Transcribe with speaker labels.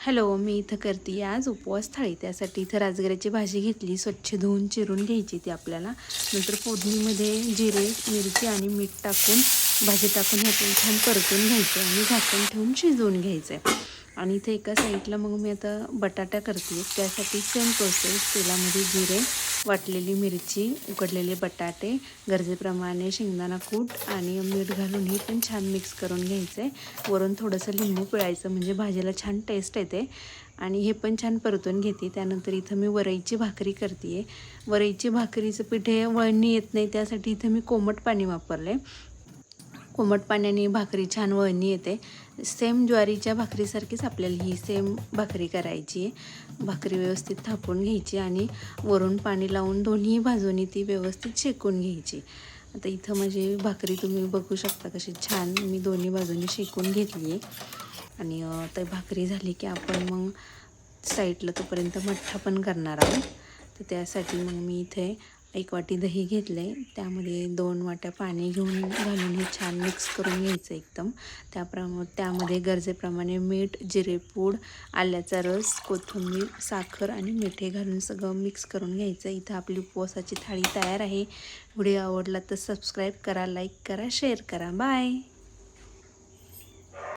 Speaker 1: Hello मी इथं करते आज उपवास थाळी. त्यासाठी इथं राजगिऱ्याची भाजी घेतली स्वच्छ धुवून चिरून घ्यायची ती आपल्याला. नंतर फोडणीमध्ये जिरे मिरची आणि मीठ टाकून भाजी टाकून ह्यातून छान परतून घ्यायचं आणि झाकून ठेवून शिजवून घ्यायचं आहे आणि इथे एका साईडला मग मी आता बटाटा करते. त्यासाठी सेम प्रोसेस तेलामध्ये जिरे वाटलेली मिरची उकडलेले बटाटे गरजेप्रमाणे शेंगदाणा कूट आणि मीठ घालून हे पण छान मिक्स करून घ्यायचं. आहे वरून थोडंसं लिंबू पिळायचं म्हणजे भाजीला छान टेस्ट येते. आणि हे पण छान परतून घेते. त्यानंतर इथं मी वरईची भाकरी करते. आहे वरईची भाकरीचं पीठ हे वळणी येत नाही त्यासाठी इथं मी कोमट पाणी वापरलं आहे कोमट पाण्याने भाकरी छान वळणी येते. सेम ज्वारीच्या भाकरीसारखीच आपल्याला ही सेम भाकरी करायची आहे. भाकरी व्यवस्थित थापून घ्यायची आणि वरून पाणी लावून दोन्ही बाजूनी ती व्यवस्थित शेकून घ्यायची. आता इथं माझी भाकरी तुम्ही बघू शकता कशी छान मी दोन्ही बाजूनी शेकून घेतली आहे. आणि ते तर भाकरी झाली की आपण मग साईडला तोपर्यंत मठ्ठा पण करणार आहोत. तर त्यासाठी मग मी इथे एक वाटी दही घेतलं आहे त्यामध्ये दोन वाट्या पाणी घेऊन घालून हे छान मिक्स करून घ्यायचं एकदम. त्याप्रमा त्यामध्ये गरजेप्रमाणे मीठ जिरेपूड आल्याचा रस कोथिंबीर साखर आणि मिठे घालून सगळं मिक्स करून घ्यायचं. इथं आपली उपवासाची थाळी तयार आहे. व्हिडिओ आवडला तर सबस्क्राईब करा लाईक करा शेअर करा. बाय!